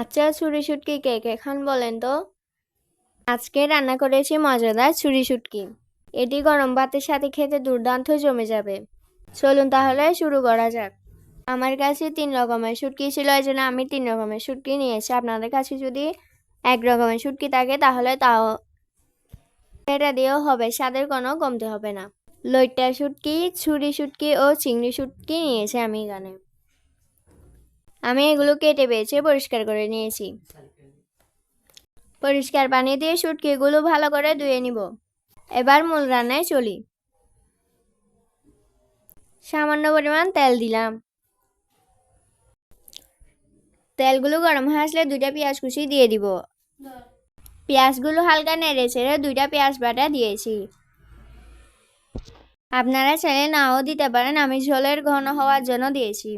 আচ্ছা ছুরি শুটকি কে কে খান বলেন তো? আজকে রান্না করেছি মজাদার ছুরি শুটকি। এটি গরম ভাতের সাথে খেতে দুর্দান্ত জমে যাবে। চলুন তাহলে শুরু করা যাক। আমার কাছে তিন রকমের শুটকি ছিল, এই জন্য আমি তিন রকমের শুটকি নিয়েছি। আপনাদের কাছে যদি এক রকমের শুটকি থাকে, তাহলে তাও এটা দিয়েও হবে, স্বাদের কোনো কমতে হবে না। লইট্টা শুটকি, ছুরি শুটকি ও চিংড়ি শুটকি নিয়েছি আমি এখানে। আমি এগুলো কেটে বেছে পরিষ্কার করে নিয়েছি। পরিষ্কার পানি দিয়ে শুটকিগুলো ভালো করে ধুয়ে নিব। এবার মূল রান্নায় চলি। সামান্য পরিমাণ তেল দিলাম। তেলগুলো গরম আসলে দুইটা পেঁয়াজ কুচি দিয়ে দিব। পেঁয়াজগুলো হালকা নেড়ে ছেড়ে দুইটা পেঁয়াজ বাটা দিয়েছি। আপনারা চাইলে নাও দিতে পারেন, আমি ঝোলের ঘন হওয়ার জন্য দিয়েছি।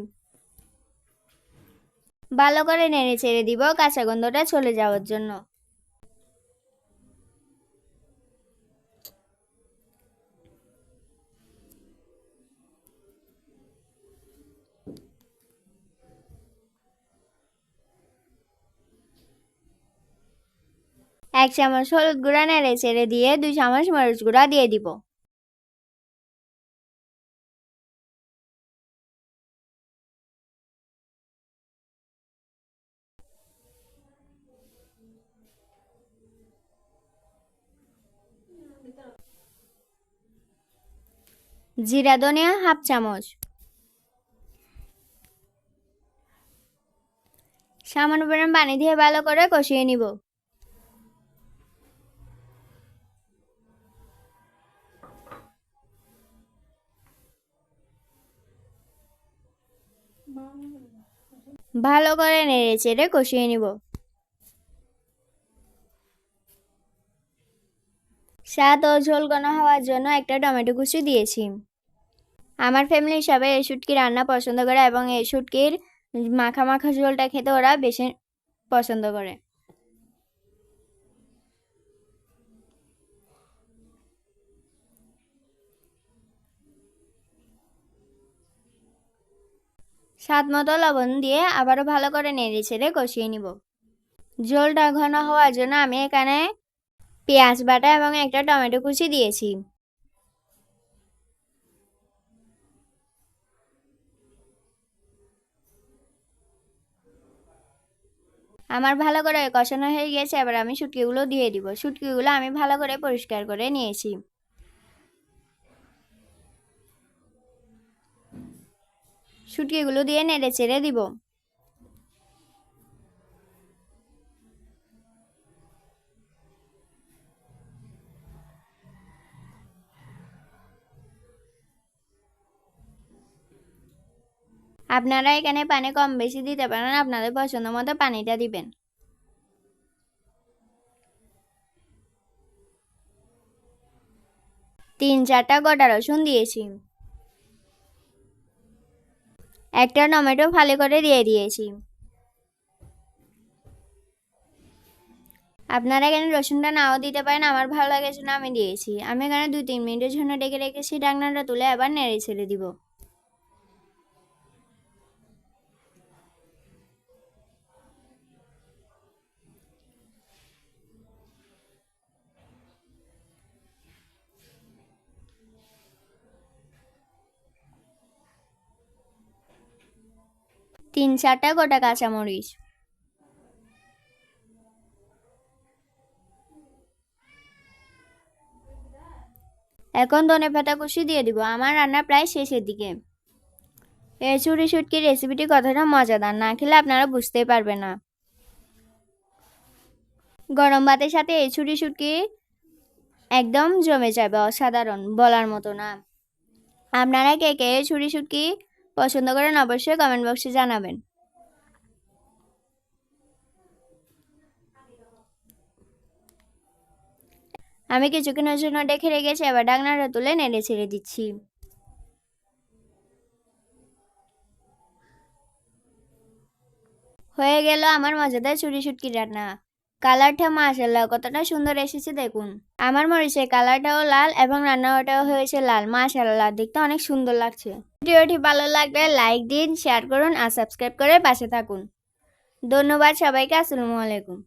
ভালো করে নেড়ে ছেড়ে দিব কাঁচা গন্ধটা চলে যাওয়ার জন্য। এক চামচ হলুদ গুঁড়া নেড়ে ছেড়ে দিয়ে দুই চামচ মরিচ গুঁড়া দিয়ে দিব। জিরা ধনিয়া হাফ চামচ। সামান্য পরিমাণ পানি দিয়ে ভালো করে কষিয়ে নিব। ভালো করে নেড়ে চেড়ে কষিয়ে নিব। স্বাদ ও ঝোল ঘন হওয়ার জন্য একটা টমেটো কুচি দিয়েছি। আমার ফ্যামিলির হিসাবে এই শুটকি রান্না পছন্দ করে এবং এই শুটকির মাখা মাখা ঝোলটা খেতে ওরা বেশি পছন্দ করে। স্বাদ মতো লবণ দিয়ে আবারও ভালো করে নেড়ে ছেড়ে কষিয়ে নিব। ঝোলটা ঘন হওয়ার জন্য আমি এখানে পেঁয়াজ বাটা এবং একটা টমেটো কুচি দিয়েছি। আমার ভালো করে কষানো হয়ে গেছে, এবার আমি শুটকিগুলো দিয়ে দিব। শুটকিগুলো আমি ভালো করে পরিষ্কার করে নিয়েছি। শুটকিগুলো দিয়ে নেড়ে চেড়ে দিব। আপনারা এখানে পানি কম বেশি দিতে পারেন, আপনাদের পছন্দ মতো পানিটা দিবেন। তিন চারটা গোটা রসুন দিয়েছি। একটা টমেটো ফালি করে দিয়ে দিয়েছি। আপনারা এখানে রসুনটা নাও দিতে পারেন, আমার ভালো লাগে জন্য আমি দিয়েছি। আমি এখানে দুই তিন মিনিটের জন্য ডেকে রেখেছি ডাকনাটা তুলে আবার নেড়ে ছেড়ে দিব। তিন চারটা গোটা কাঁচামরিচ। এখন ধনে পাতা কুচি দিয়ে দিব, আমার রান্না প্রায় শেষের দিকে। এই ছুরি শুটকির রেসিপিটি কতটা মজাদার, না খেলে আপনারা বুঝতেই পারবেন না। গরম ভাতের সাথে এই ছুরি শুটকি একদম জমে যাবে, অসাধারণ, বলার মতো না। আপনারা কে কে ছুরি শুটকি পছন্দ করেন, অবশ্যই কমেন্ট বক্সে জানাবেন। আমি কিছুক্ষণের জন্য ডেকে রেখেছি, এবার ডাকনাটা তুলে নেড়ে ছেড়ে দিচ্ছি। হয়ে গেল আমার মজাদার চুরি শুটকি রান্না। কালারটা মাশাল্লাহ কতটা সুন্দর এসেছে দেখুন। আমার মরিচের কালারটাও লাল এবং রান্নাটাও হয়েছে লাল মাশাল্লাহ দেখতে অনেক সুন্দর লাগছে। ভিডিওটি ভালো লাগলে লাইক দিন শেয়ার করুন আর সাবস্ক্রাইব করে পাশে থাকুন। ধন্যবাদ সবাইকে, আসসালামু আলাইকুম।